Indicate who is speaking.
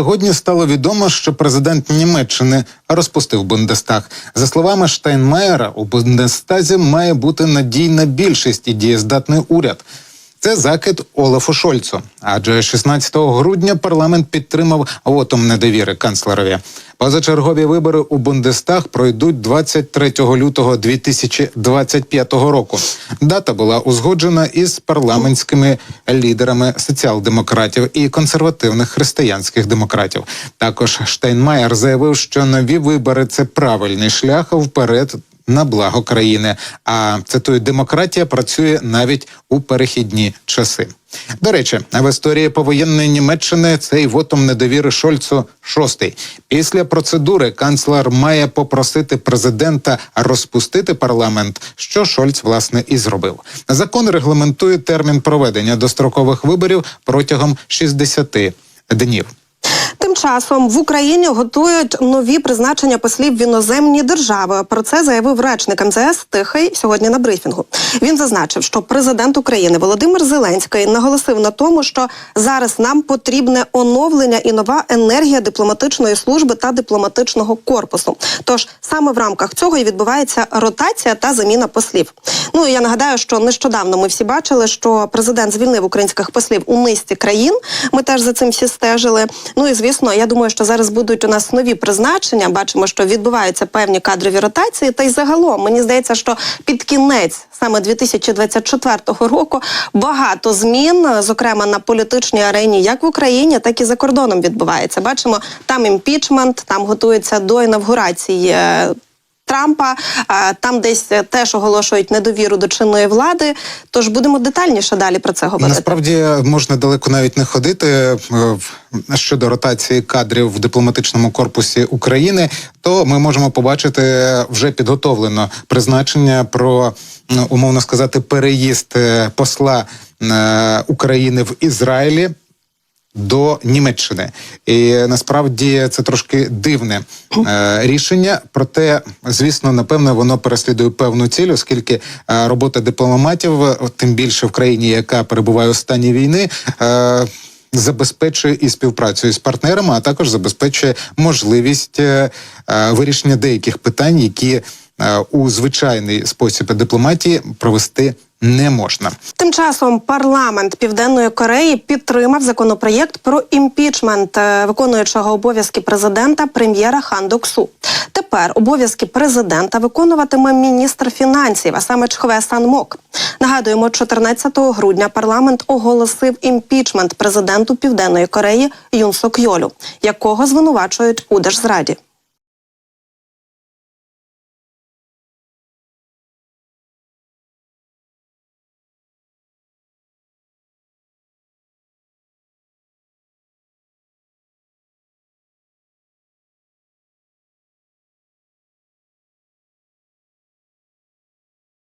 Speaker 1: сьогодні стало відомо, що президент Німеччини розпустив Бундестаг. За словами Штайнмаєра, у Бундестазі має бути надійна більшість і дієздатний уряд. Це закид Олафу Шольцу. Адже 16 грудня парламент підтримав вотом недовіри канцлерові. Позачергові вибори у Бундестаг пройдуть 23 лютого 2025 року. Дата була узгоджена із парламентськими лідерами соціал-демократів і консервативних християнських демократів. Також Штейнмаєр заявив, що нові вибори це правильний шлях вперед на благо країни. А цитую, демократія працює навіть у перехідні часи. До речі, в історії повоєнної Німеччини цей вотом недовіри Шольцу шостий. Після процедури канцлер має попросити президента розпустити парламент, що Шольц власне і зробив. Закон регламентує термін проведення дострокових виборів протягом 60 днів.
Speaker 2: Тим часом в Україні готують нові призначення послів в іноземні держави. Про це заявив речник МЗС Тихий сьогодні на брифінгу. Він зазначив, що президент України Володимир Зеленський наголосив на тому, що зараз нам потрібне оновлення і нова енергія дипломатичної служби та дипломатичного корпусу. Тож саме в рамках цього і відбувається ротація та заміна послів. Ну і я нагадаю, що нещодавно ми всі бачили, що президент звільнив українських послів у низці країн. Ми теж за цим всі стежили. Ну і звісно, я думаю, що зараз будуть у нас нові призначення. Бачимо, що відбуваються певні кадрові ротації. Та й загалом мені здається, що під кінець саме 2024 року багато змін, зокрема на політичній арені, як в Україні, так і за кордоном відбувається. Бачимо там імпічмент, там готується до інавгурації. Трампа там десь е, теж оголошують недовіру до чинної влади. Тож будемо детальніше далі про це говорити.
Speaker 1: Насправді можна далеко навіть не ходити е, щодо ротації кадрів в дипломатичному корпусі України. То ми можемо побачити вже підготовлено призначення про ну, умовно сказати переїзд е, посла України в Ізраїлі. До Німеччини, і насправді це трошки дивне е, рішення. Проте, звісно, напевно, воно переслідує певну ціль, оскільки е, робота дипломатів, тим більше в країні, яка перебуває у стані війни. Е, Забезпечує і співпрацю з партнерами, а також забезпечує можливість е, е, вирішення деяких питань, які е, у звичайний спосіб дипломатії провести не можна.
Speaker 2: Тим часом парламент Південної Кореї підтримав законопроєкт про імпічмент е, виконуючого обов'язки президента прем'єра Хан Доксу. Тепер обов'язки президента виконуватиме міністр фінансів, а саме Чхве Санмок. Нагадуємо, 14 грудня парламент оголосив імпічмент президенту Південної Кореї Юн Йолю, якого звинувачують у держзраді.